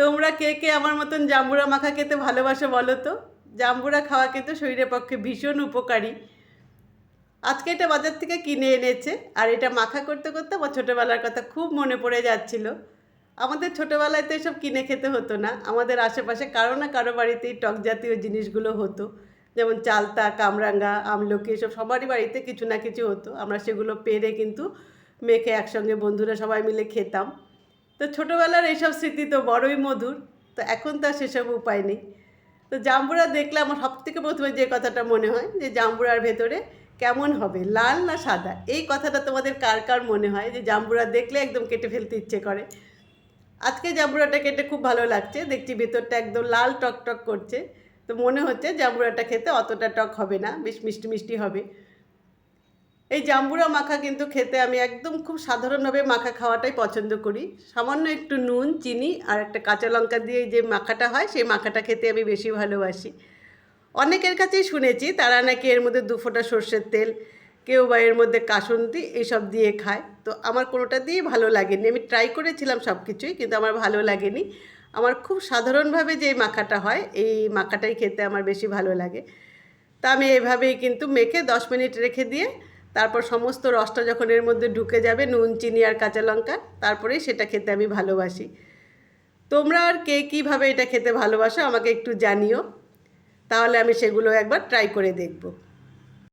তোমরা কে কে আমার মতন জাম্বুরা মাখা খেতে ভালোবাসো বলো তো? জাম্বুরা খাওয়া কিন্তু শরীরের পক্ষে ভীষণ উপকারী। আজকে এটা বাজার থেকে কিনে এনেছে, আর এটা মাখা করতে করতে আমার ছোটোবেলার কথা খুব মনে পড়ে যাচ্ছিল। আমাদের ছোটোবেলায় তো এসব কিনে খেতে হতো না, আমাদের আশেপাশে কারও না কারও বাড়িতেই টক জাতীয় জিনিসগুলো হতো। যেমন চালতা, কামরাঙ্গা, আমলকি এসব সবারই বাড়িতে কিছু না কিছু হতো। আমরা সেগুলো পেরে কিন্তু মেখে একসঙ্গে বন্ধুরা সবাই মিলে খেতাম। তো ছোটোবেলার এইসব স্মৃতি তো বড়ই মধুর, তো এখন তো আর সেসব উপায় নেই। তো জাম্বুরা দেখলে আমার সব থেকে প্রথমে যে কথাটা মনে হয় যে জাম্বুরার ভেতরে কেমন হবে, লাল না সাদা? এই কথাটা তোমাদের কার কার মনে হয় যে জাম্বুরা দেখলে একদম কেটে ফেলতে ইচ্ছে করে? আজকে জাম্বুরাটা কেটে খুব ভালো লাগছে, দেখছি ভেতরটা একদম লাল টক টক করছে। তো মনে হচ্ছে জাম্বুরাটা খেতে অতটা টক হবে না, বেশ মিষ্টি মিষ্টি হবে। এই জাম্বুরা মাখা কিন্তু খেতে আমি একদম খুব সাধারণভাবে মাখা খাওয়াটাই পছন্দ করি। সামান্য একটু নুন, চিনি আর একটা কাঁচা লঙ্কা দিয়ে যে মাখাটা হয়, সেই মাখাটা খেতে আমি বেশি ভালোবাসি। অনেকের কাছেই শুনেছি তারা নাকি এর মধ্যে দু ফোঁটা সর্ষের তেল, কেউ বা এর মধ্যে কাসুন্দি এইসব দিয়ে খায়। তো আমার কোনোটা দিয়েই ভালো লাগেনি। আমি ট্রাই করেছিলাম সব কিছুই কিন্তু আমার ভালো লাগেনি। আমার খুব সাধারণভাবে যে মাখাটা হয়, এই মাখাটাই খেতে আমার বেশি ভালো লাগে। তা আমি এভাবেই কিন্তু মেখে দশ মিনিট রেখে দিয়ে তারপর সমস্ত রসটা যখন এর মধ্যে ঢুকে যাবে, নুন, চিনি আর কাঁচা লঙ্কা, তারপরেই সেটা খেতে আমি ভালোবাসি। তোমরা আর কে কীভাবে এটা খেতে ভালোবাসো আমাকে একটু জানিও। তাহলে আমি সেগুলো একবার ট্রাই করে দেখব।